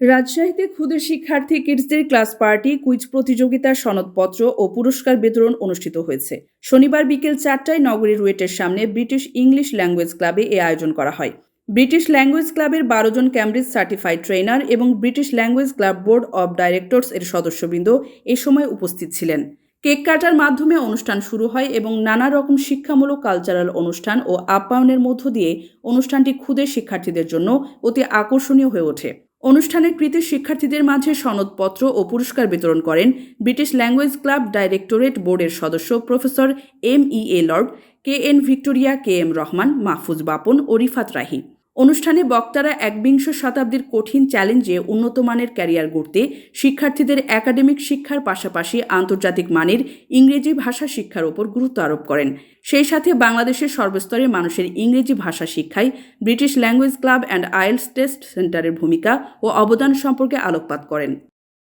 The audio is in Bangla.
রাজশাহীতে ক্ষুদে শিক্ষার্থী কিডসদের ক্লাস পার্টি, কুইজ প্রতিযোগিতার সনদপত্র ও পুরস্কার বিতরণ অনুষ্ঠিত হয়েছে। শনিবার বিকেল চারটায় নগরীর রুয়েটের সামনে ব্রিটিশ ইংলিশ ল্যাঙ্গুয়েজ ক্লাবে এ আয়োজন করা হয়। ব্রিটিশ ল্যাঙ্গুয়েজ ক্লাবের বারো জন ক্যামব্রিজ সার্টিফাইড ট্রেনার এবং British language club board of directors এর সদস্যবৃন্দ এ সময় উপস্থিত ছিলেন। কেক কাটার মাধ্যমে অনুষ্ঠান শুরু হয় এবং নানা রকম শিক্ষামূলক কালচারাল অনুষ্ঠান ও আপ্যায়নের মধ্য দিয়ে অনুষ্ঠানটি ক্ষুদে শিক্ষার্থীদের জন্য অতি আকর্ষণীয় হয়ে ওঠে। অনুষ্ঠানে কৃতি শিক্ষার্থীদের মাঝে সনদপত্র ও পুরস্কার বিতরণ করেন ব্রিটিশ ল্যাঙ্গুয়েজ ক্লাব ডাইরেক্টরেট বোর্ডের সদস্য professor M E A Lord, K N Victoria, K M Rahman, Mahfuz Bapon ও রিফাত রাহি। অনুষ্ঠানে বক্তারা একবিংশ শতাব্দীর কঠিন চ্যালেঞ্জে উন্নত মানের ক্যারিয়ার গড়তে, শিক্ষার্থীদের একাডেমিক শিক্ষার পাশাপাশি আন্তর্জাতিক মানের ইংরেজি ভাষা শিক্ষার উপর গুরুত্ব আরোপ করেন। সেই সাথে বাংলাদেশের সর্বস্তরে মানুষের ইংরেজি ভাষা শিক্ষায় British language club and IELTS test সেন্টারের ভূমিকা ও অবদান সম্পর্কে আলোকপাত করেন।